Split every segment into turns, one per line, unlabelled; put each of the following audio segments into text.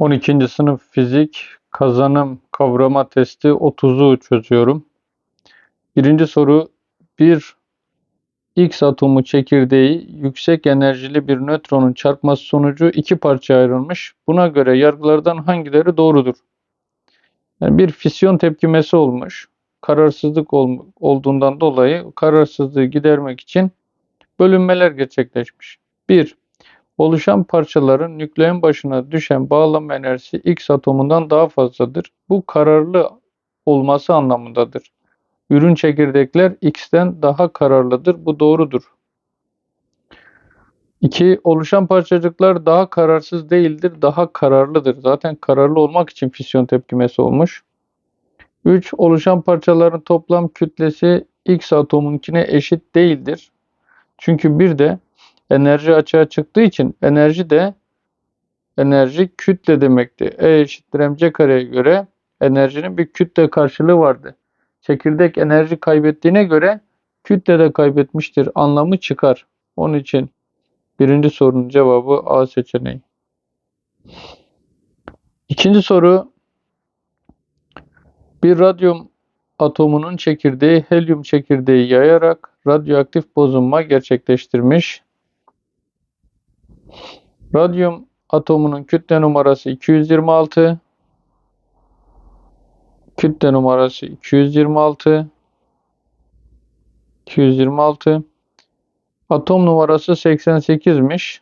12. sınıf fizik kazanım kavrama testi 30'u çözüyorum. Birinci soru bir X atomu çekirdeği yüksek enerjili bir nötronun çarpması sonucu iki parçaya ayrılmış. Buna göre yargılardan hangileri doğrudur? Yani bir fisyon tepkimesi olmuş. Kararsızlık ol, olduğundan dolayı kararsızlığı gidermek için bölünmeler gerçekleşmiş. 1. Oluşan parçaların nükleon başına düşen bağlama enerjisi X atomundan daha fazladır. Bu kararlı olması anlamındadır. Ürün çekirdekler X'ten daha kararlıdır. Bu doğrudur. 2. Oluşan parçacıklar daha kararsız değildir, daha kararlıdır. Zaten kararlı olmak için fisyon tepkimesi olmuş. 3. Oluşan parçaların toplam kütlesi X atomunkine eşit değildir. Çünkü bir de enerji açığa çıktığı için enerji de enerji kütle demekti. E eşittir mc kareye göre enerjinin bir kütle karşılığı vardı. Çekirdek enerji kaybettiğine göre kütle de kaybetmiştir anlamı çıkar. Onun için birinci sorunun cevabı A seçeneği. İkinci soru bir radyum atomunun çekirdeği helyum çekirdeği yayarak radyoaktif bozulma gerçekleştirmiş. Radyum atomunun kütle numarası 226. Kütle numarası 226. 226. Atom numarası 88'miş.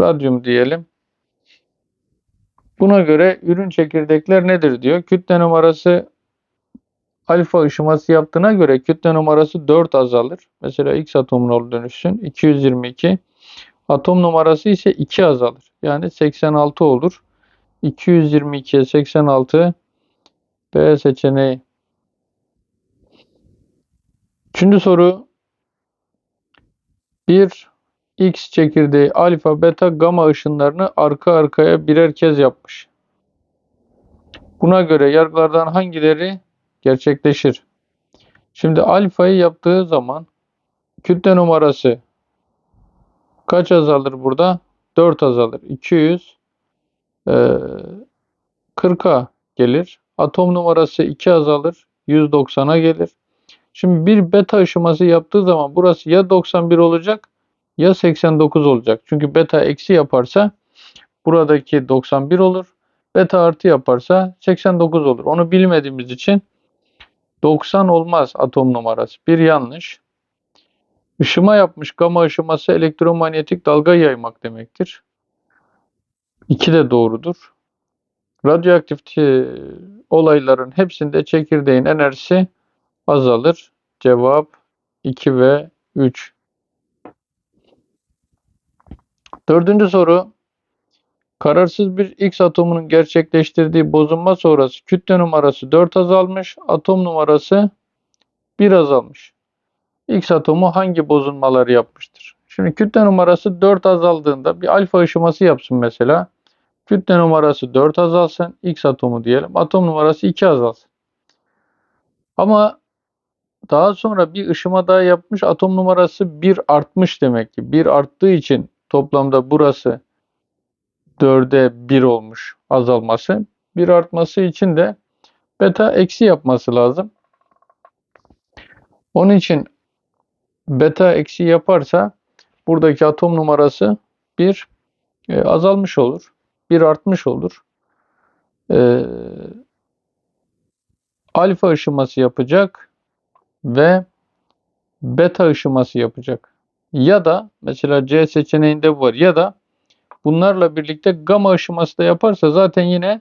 Radyum diyelim. Buna göre ürün çekirdekler nedir diyor. Kütle numarası alfa ışıması yaptığına göre kütle numarası 4 azalır. Mesela X atomuna dönüşsün. 222. Atom numarası ise 2 azalır. Yani 86 olur. 222'ye 86 B seçeneği. Üçüncü soru. Bir X çekirdeği alfa, beta, gamma ışınlarını arka arkaya birer kez yapmış. Buna göre yargılardan hangileri gerçekleşir? Şimdi alfayı yaptığı zaman kütle numarası kaç azalır burada? 4 azalır. 200 e, 40'a gelir. Atom numarası 2 azalır. 190'a gelir. Şimdi bir beta aşıması yaptığı zaman burası ya 91 olacak ya 89 olacak. Çünkü beta eksi yaparsa buradaki 91 olur. Beta artı yaparsa 89 olur. Onu bilmediğimiz için 90 olmaz atom numarası. Bir yanlış. Işıma yapmış gama ışıması elektromanyetik dalga yaymak demektir. İki de doğrudur. Radyoaktif olayların hepsinde çekirdeğin enerjisi azalır. Cevap 2 ve 3. Dördüncü soru. Kararsız bir X atomunun gerçekleştirdiği bozulma sonrası kütle numarası 4 azalmış, atom numarası 1 azalmış. X atomu hangi bozulmaları yapmıştır? Şimdi kütle numarası 4 azaldığında bir alfa ışıması yapsın mesela. Kütle numarası 4 azalsın. X atomu diyelim. Atom numarası 2 azalsın. Ama daha sonra bir ışıma daha yapmış. Atom numarası 1 artmış demek ki. 1 arttığı için toplamda burası 4'e 1 olmuş azalması. 1 artması için de beta eksi yapması lazım. Onun için beta eksi yaparsa buradaki atom numarası 1 e, azalmış olur. 1 artmış olur. E, alfa ışıması yapacak ve beta ışıması yapacak. Ya da mesela C seçeneğinde var ya da bunlarla birlikte gamma ışıması da yaparsa zaten yine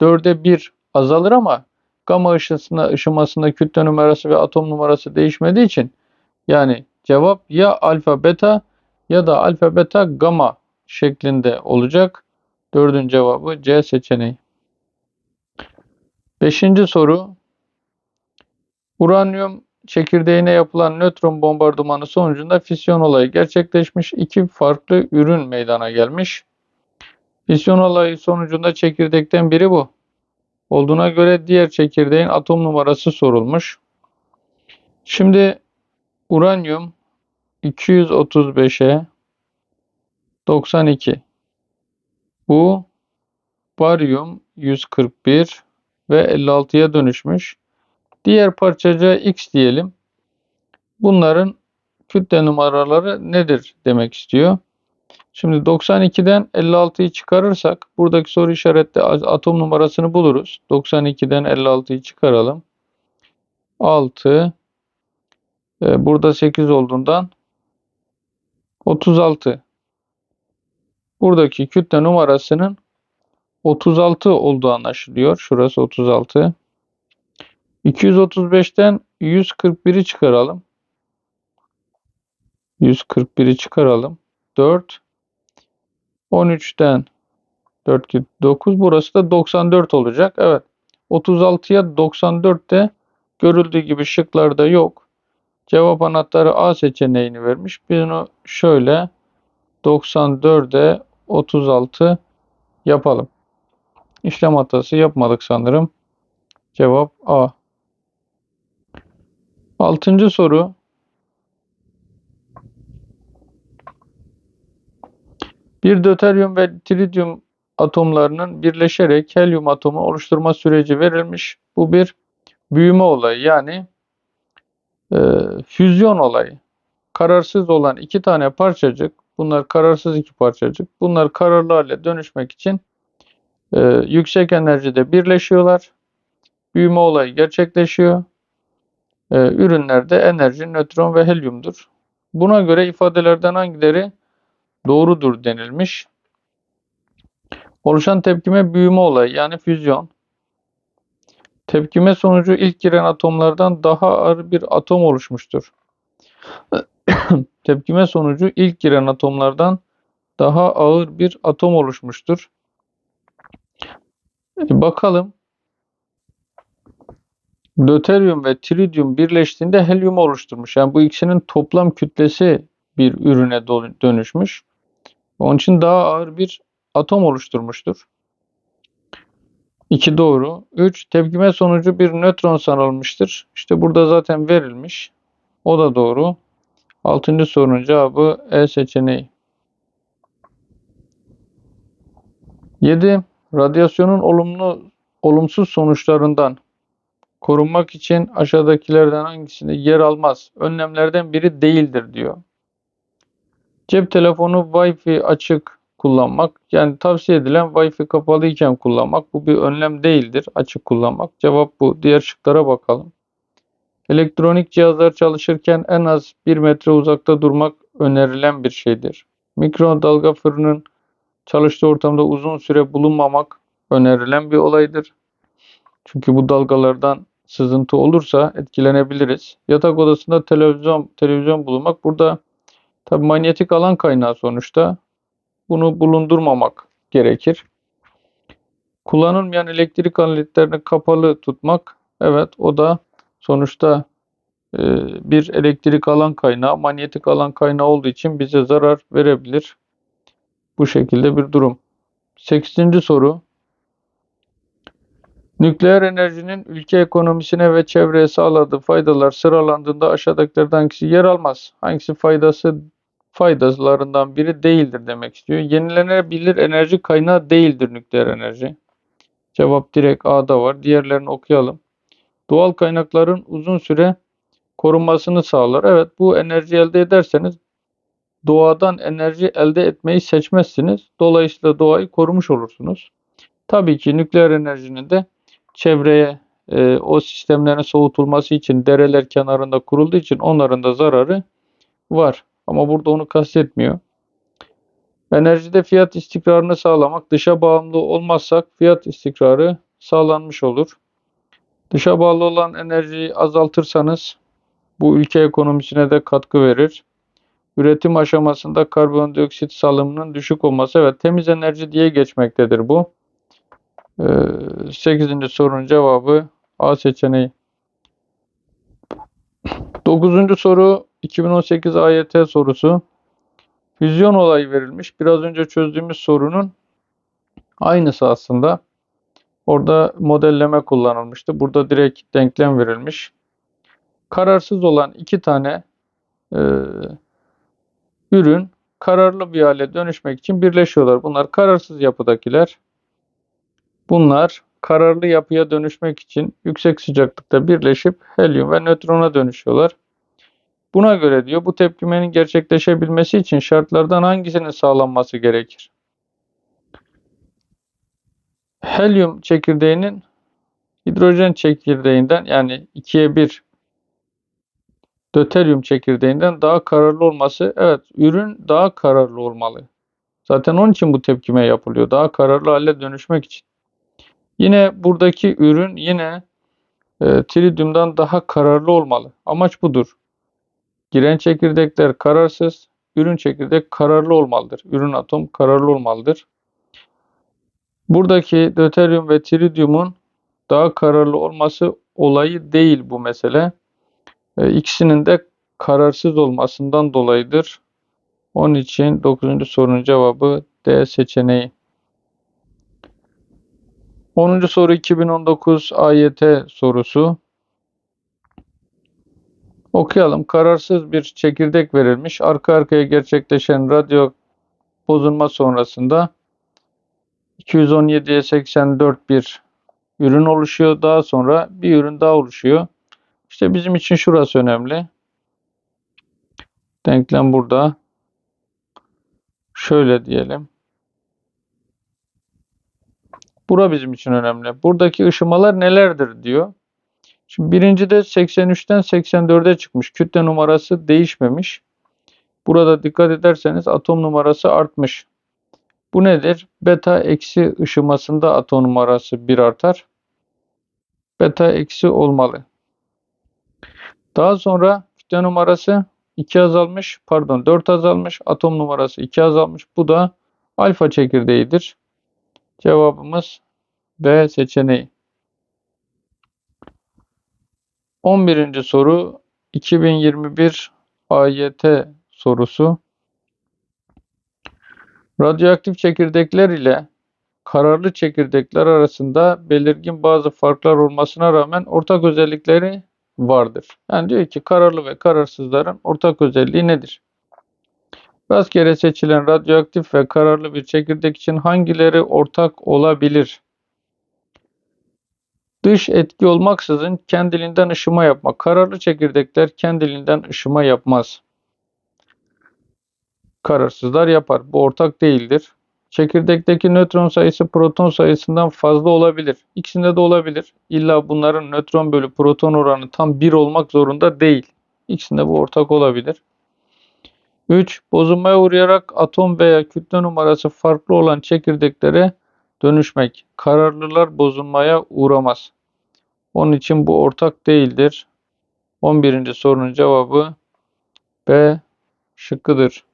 4'e 1 azalır ama gamma ışısına, ışımasında kütle numarası ve atom numarası değişmediği için yani cevap ya alfa beta ya da alfa beta gamma şeklinde olacak. Dördüncü cevabı C seçeneği. Beşinci soru. Uranyum çekirdeğine yapılan nötron bombardımanı sonucunda fisyon olayı gerçekleşmiş. iki farklı ürün meydana gelmiş. Fisyon olayı sonucunda çekirdekten biri bu. Olduğuna göre diğer çekirdeğin atom numarası sorulmuş. Şimdi uranyum 235'e 92 Bu baryum 141 ve 56'ya dönüşmüş. Diğer parçacığa X diyelim. Bunların kütle numaraları nedir demek istiyor. Şimdi 92'den 56'yı çıkarırsak buradaki soru işaretli atom numarasını buluruz. 92'den 56'yı çıkaralım. 6 e, burada 8 olduğundan 36. Buradaki kütle numarasının 36 olduğu anlaşılıyor. Şurası 36. 235'ten 141'i çıkaralım. 141'i çıkaralım. 4 13'ten 4 9 burası da 94 olacak. Evet. 36'ya 94 de görüldüğü gibi şıklarda yok. Cevap anahtarı A seçeneğini vermiş. Biz onu şöyle 94'e 36 yapalım. İşlem hatası yapmadık sanırım. Cevap A. Altıncı soru. Bir döteryum ve trityum atomlarının birleşerek helyum atomu oluşturma süreci verilmiş. Bu bir büyüme olayı yani e, füzyon olayı. Kararsız olan iki tane parçacık, bunlar kararsız iki parçacık, bunlar kararlı hale dönüşmek için e, yüksek enerjide birleşiyorlar. Büyüme olayı gerçekleşiyor. E, ürünlerde enerji, nötron ve helyumdur. Buna göre ifadelerden hangileri doğrudur denilmiş. Oluşan tepkime büyüme olayı yani füzyon. Tepkime sonucu ilk giren atomlardan daha ağır bir atom oluşmuştur. Tepkime sonucu ilk giren atomlardan daha ağır bir atom oluşmuştur. Bakalım. Döteryum ve tridyum birleştiğinde helyum oluşturmuş. Yani bu ikisinin toplam kütlesi bir ürüne dönüşmüş. Onun için daha ağır bir atom oluşturmuştur. 2 doğru. 3 tepkime sonucu bir nötron sanılmıştır. İşte burada zaten verilmiş. O da doğru. 6. sorunun cevabı E seçeneği. 7. Radyasyonun olumlu olumsuz sonuçlarından korunmak için aşağıdakilerden hangisinde yer almaz? Önlemlerden biri değildir diyor. Cep telefonu Wi-Fi açık kullanmak. Yani tavsiye edilen Wi-Fi kapalı iken kullanmak. Bu bir önlem değildir. Açık kullanmak. Cevap bu. Diğer şıklara bakalım. Elektronik cihazlar çalışırken en az 1 metre uzakta durmak önerilen bir şeydir. Mikrodalga fırının çalıştığı ortamda uzun süre bulunmamak önerilen bir olaydır. Çünkü bu dalgalardan sızıntı olursa etkilenebiliriz. Yatak odasında televizyon televizyon bulunmak burada tabi manyetik alan kaynağı sonuçta bunu bulundurmamak gerekir. Kullanılmayan elektrik aletlerini kapalı tutmak evet o da sonuçta e, bir elektrik alan kaynağı, manyetik alan kaynağı olduğu için bize zarar verebilir. Bu şekilde bir durum. 8. soru. Nükleer enerjinin ülke ekonomisine ve çevreye sağladığı faydalar sıralandığında aşağıdakilerden hangisi yer almaz? Hangisi faydası faydalarından biri değildir demek istiyor. Yenilenebilir enerji kaynağı değildir nükleer enerji. Cevap direkt A'da var. Diğerlerini okuyalım. Doğal kaynakların uzun süre korunmasını sağlar. Evet bu enerji elde ederseniz doğadan enerji elde etmeyi seçmezsiniz. Dolayısıyla doğayı korumuş olursunuz. Tabii ki nükleer enerjinin de çevreye e, o sistemlerin soğutulması için dereler kenarında kurulduğu için onların da zararı var. Ama burada onu kastetmiyor. Enerjide fiyat istikrarını sağlamak. Dışa bağımlı olmazsak fiyat istikrarı sağlanmış olur. Dışa bağlı olan enerjiyi azaltırsanız bu ülke ekonomisine de katkı verir. Üretim aşamasında karbondioksit salımının düşük olması. Evet temiz enerji diye geçmektedir bu. Ee, 8. sorunun cevabı A seçeneği. 9. soru 2018 AYT sorusu. Füzyon olayı verilmiş. Biraz önce çözdüğümüz sorunun aynısı aslında. Orada modelleme kullanılmıştı. Burada direkt denklem verilmiş. Kararsız olan iki tane e, ürün kararlı bir hale dönüşmek için birleşiyorlar. Bunlar kararsız yapıdakiler. Bunlar kararlı yapıya dönüşmek için yüksek sıcaklıkta birleşip helyum ve nötrona dönüşüyorlar. Buna göre diyor bu tepkimenin gerçekleşebilmesi için şartlardan hangisinin sağlanması gerekir? Helyum çekirdeğinin hidrojen çekirdeğinden yani 2'ye 1 Döteryum çekirdeğinden daha kararlı olması, evet ürün daha kararlı olmalı. Zaten onun için bu tepkime yapılıyor. Daha kararlı hale dönüşmek için. Yine buradaki ürün yine e, tridyumdan daha kararlı olmalı. Amaç budur. Giren çekirdekler kararsız, ürün çekirdek kararlı olmalıdır. Ürün atom kararlı olmalıdır. Buradaki döteryum ve tridyumun daha kararlı olması olayı değil bu mesele. E, ikisinin de kararsız olmasından dolayıdır. Onun için 9. sorunun cevabı D seçeneği. 10. soru 2019 AYT sorusu. Okuyalım. Kararsız bir çekirdek verilmiş. Arka arkaya gerçekleşen radyo bozulma sonrasında 217'ye 84 bir ürün oluşuyor. Daha sonra bir ürün daha oluşuyor. İşte bizim için şurası önemli. Denklem burada. Şöyle diyelim. Bura bizim için önemli. Buradaki ışımalar nelerdir diyor. Şimdi birinci de 83'ten 84'e çıkmış. Kütle numarası değişmemiş. Burada dikkat ederseniz atom numarası artmış. Bu nedir? Beta eksi ışımasında atom numarası 1 artar. Beta eksi olmalı. Daha sonra kütle numarası 2 azalmış. Pardon 4 azalmış. Atom numarası 2 azalmış. Bu da alfa çekirdeğidir. Cevabımız B seçeneği. 11. soru 2021 AYT sorusu. Radyoaktif çekirdekler ile kararlı çekirdekler arasında belirgin bazı farklar olmasına rağmen ortak özellikleri vardır. Yani diyor ki kararlı ve kararsızların ortak özelliği nedir? Rastgele seçilen radyoaktif ve kararlı bir çekirdek için hangileri ortak olabilir? Dış etki olmaksızın kendiliğinden ışıma yapmak. Kararlı çekirdekler kendiliğinden ışıma yapmaz. Kararsızlar yapar. Bu ortak değildir. Çekirdekteki nötron sayısı proton sayısından fazla olabilir. İkisinde de olabilir. İlla bunların nötron bölü proton oranı tam 1 olmak zorunda değil. İkisinde bu ortak olabilir. 3. Bozulmaya uğrayarak atom veya kütle numarası farklı olan çekirdeklere dönüşmek. Kararlılar bozulmaya uğramaz. Onun için bu ortak değildir. 11. sorunun cevabı B şıkkıdır.